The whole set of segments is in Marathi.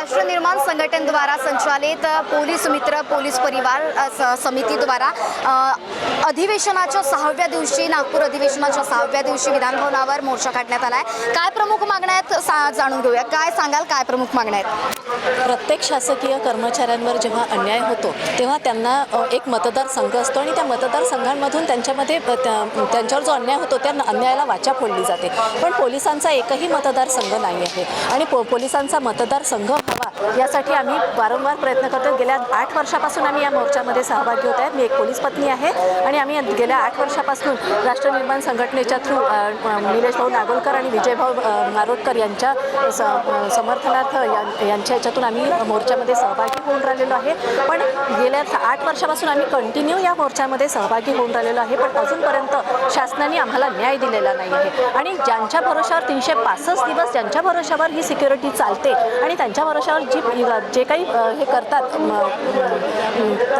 राष्ट्र निर्माण संघटनेद्वारा संचालित पोलीस मित्र पोलीस परिवार स- समितीद्वारा अधिवेशनाच्या सहाव्या दिवशी नागपूर अधिवेशनाच्या सहाव्या दिवशी विधानभवनावर मोर्चा काढण्यात आला आहे काय प्रमुख मागण्या आहेत सा जाणून घेऊया. काय सांगाल काय प्रमुख मागण्या आहेत? प्रत्येक शासकीय कर्मचाऱ्यांवर जेव्हा अन्याय होतो तेव्हा त्यांना एक मतदारसंघ असतो आणि त्या मतदारसंघांमधून त्यांच्यामध्ये त्या- त्यांच्यावर जो अन्याय होतो त्या अन्यायाला वाचा फोडली जाते. पण पोलिसांचा एकही मतदारसंघ नाही आहे आणि पो पोलिसांचा मतदारसंघ हवा यासाठी आम्ही वारंवार प्रयत्न करतो गेल्या आठ वर्षापासून आम्ही या मोर्चामध्ये सहभागी होत आहेत. मी एक पोलीस पत्नी आहे आणि आम्ही गेल्या आठ वर्षापासून राष्ट्र निर्माण संघटनेच्या थ्रू निलेश भाऊ नागोलकर आणि विजयभाऊ नारोटकर यांच्या स- समर्थनार्थ यां- यांच्या याच्यातून आम्ही मोर्चामध्ये सहभागी होऊन राहिलेलो आहे. पण गेल्या आठ वर्षापासून आम्ही कंटिन्यू या मोर्चामध्ये सहभागी होऊन राहिलेलो आहे. पण अजूनपर्यंत शासनाने आम्हाला न्याय दिलेला नाही आहे. आणि ज्यांच्या भरोशावर तीनशे पासष्ट दिवस ज्यांच्या भरोशावर ही सिक्युरिटी चालते आणि त्यांच्या भरोशा भरोशावर जी जे काही हे करतात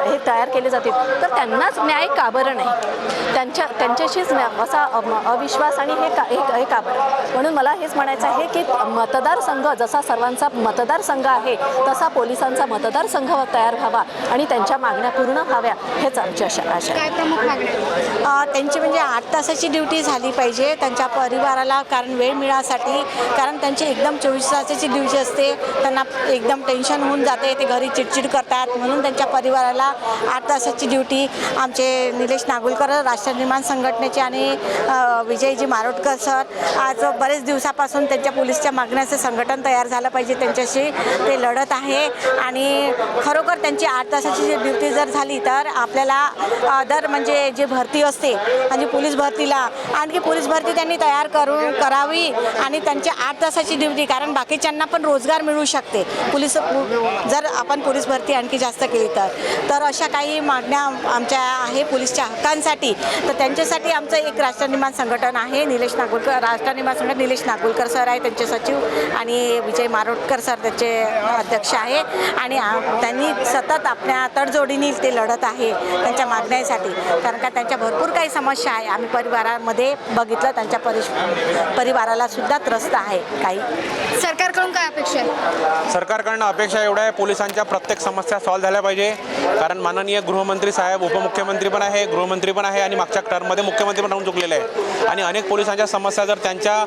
हे तयार केले जाते तर त्यांनाच न्याय का बरं नाही. त्यांच्या त्यांच्याशीच न्या- असा अविश्वास आणि हे का हे हे का बरं म्हणून मला हेच म्हणायचं आहे की मतदारसंघ जसा सर्वांचा मतदारसंघ आहे तसा पोलिसांचा मतदारसंघ तयार व्हावा आणि त्यांच्या मागण्या पूर्ण व्हाव्या हेच आमची आशा आशा काय प्रमुख मागण्या त्यांची म्हणजे आठ तासाची ड्युटी झाली पाहिजे त्यांच्या परिवाराला कारण वेळ मिळासाठी कारण त्यांची एकदम चोवीस तासाची ड्युटी असते त्यांना एकदम टेन्शन होऊन जाते. ते घरी चिडचिड करतात. म्हणून त्यांच्या परिवाराला आठ तासाची ड्युटी आमचे निलेश नागुलकर राष्ट्र निर्माण संघटनेचे आणि विजयजी मारोटकर सर आज बरेच दिवसापासून त्यांच्या पोलीसच्या मागण्याचं संघटन तयार झालं पाहिजे. त्यांच्याशी ते लढत आहे. आणि खरोखर त्यांची आठ तासाची ड्युटी जर झाली तर आपल्याला दर म्हणजे जे भरती असते आणि पोलीस भरतीला आणखी पोलीस भरती त्यांनी तयार करून करावी आणि त्यांची आठ तासाची ड्युटी कारण बाकीच्यांना पण रोजगार मिळू शकते. पोलीस जर आपण पोलीस भरती आणखी जास्त केली तर. तर अशा काही मागण्या आमच्या आहे पोलीसच्या हक्कांसाठी. तर त्यांच्यासाठी आमचं एक राष्ट्रनिर्माण संघटन आहे. निलेश नागोलकर राष्ट्रनिर्माण संघटन निलेश नागोलकर सर आहे त्यांचे सचिव आणि विजय मारोटकर सर त्यांचे अध्यक्ष आहे. आणि त्यांनी सतत आपल्या तडजोडीने ते लढत आहे त्यांच्या मागण्यासाठी. कारण का त्यांच्या भरपूर काही समस्या आहे. आम्ही परिवारामध्ये बघितलं त्यांच्या परिश परिवाराला सुद्धा त्रस्त आहे काही. सरकार अपेक्षा आहे. सरकारकडनं अपेक्षा एवढ्या आहे पोलिसांच्या प्रत्येक समस्या सॉल्व्ह झाल्या पाहिजे. कारण माननीय गृहमंत्री साहेब उपमुख्यमंत्री पण आहे गृहमंत्री पण आहे आणि मागच्या टर्ममध्ये मुख्यमंत्री पण राहून चुकलेले आहे. आणि अनेक पोलिसांच्या समस्या जर त्यांच्या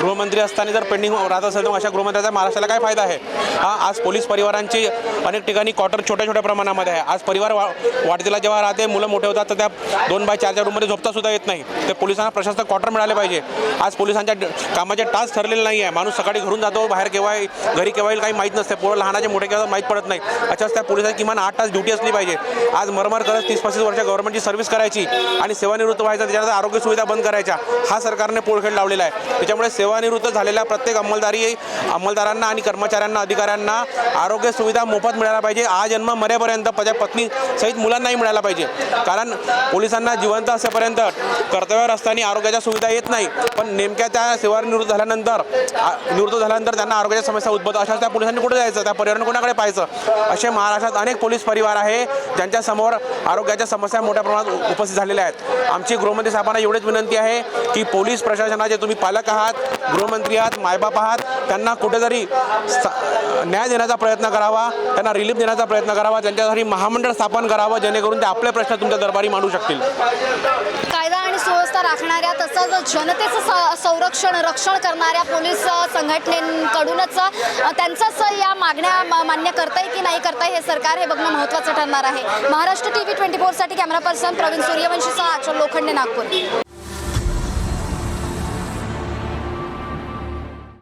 गृहमंत्री असताना जर पेंडिंग राहत असेल तर अशा गृहमंत्र्याचा महाराष्ट्राला काय फायदा आहे? हा आज पोलीस परिवारांची अनेक ठिकाणी क्वार्टर छोट्या छोट्या प्रमाणामध्ये आहे. आज परिवार वा वाढतीला जेव्हा राहते मुलं मोठे होतात तर त्या दोन बाय चार चार रूममध्ये झोपता सुद्धा येत नाही. ते पोलिसांना प्रशस्त क्वार्टर मिळाले पाहिजे. आज पोलिसांच्या कामाचे टास्क ठरलेले नाही आहे माणूस सकाळी घरून जातो बाहेर केव्हा घरी केव्हा येईल काही माहीत नसते. पोरं लहानाचे मोठे केव्हा माहीत पडत नाही. अशाच त्या पोलिसांची किमान आठ तास ड्युटी असली पाहिजे. आज मरमर करत तीस पस्तीस वर्ष गव्हर्नमेंटची सर्व्हिस करायची आणि सेवानिवृत्त व्हायचं त्याच्यानंतर आरोग्य सुविधा बंद करायच्या. हा सरकारने पोळखेड लावलेला आहे. त्याच्यामुळे सेवानिवृत्त झालेल्या प्रत्येक अंमलदारी अंमलदारांना आणि कर्मचाऱ्यांना अधिकाऱ्यांना आरोग्य सुविधा मोफत मिळायला पाहिजे. हा जन्म मरेपर्यंत माझ्या पत्नी सहित मुलांनाही मिळायला पाहिजे. कारण पोलिसांना जिवंत असेपर्यंत कर्तव्यावर असताना आरोग्याच्या सुविधा येत नाही. पण नेमक्या त्या सेवानिवृत्त झाल्यानंतर निवृत्त झाल्यानंतर त्यांना आरोग्याच्या समस्या उद्भवतात अशा त्या पोलिसांनी कुठे जायचं? त्या पर्यावरण कोणाकडे पाहायचं? असे महाराष्ट्रात अनेक पोलीस परिवार आहे ज्यांच्या समोर आरोग्याच्या समस्या मोठ्या प्रमाणात उपस्थित झालेल्या आहेत. आमची गृहमंत्री साहेबांना एवढीच विनंती आहे की पोलीस प्रशासनाचे तुम्ही पालक आहात गृहमंत्री आहात मायबाप आहात त्यांना कुठेतरी न्याय देण्याचा प्रयत्न करावा त्यांना रिलीफ देण्याचा प्रयत्न करावा त्यांच्यासाठी महामंडळ स्थापन करावं जेणेकरून ते आपले प्रश्न तुमच्या दरबारी मांडू शकतील. कायदा आणि सुव्यवस्था राखणाऱ्या तसंच जनतेचं संरक्षण रक्षण करणाऱ्या पोलीस संघटनेकडूनच त्यांचंच या मागण्या मान्य करताय की नाही करताय हे सरकार हे बघणं महत्त्वाचं ठरणार आहे. महाराष्ट्र टी व्ही ट्वेंटी फोरसाठी कॅमेरा पर्सन प्रवीण सूर्यवंशीसह अक्षर लोखंडे नागपूर.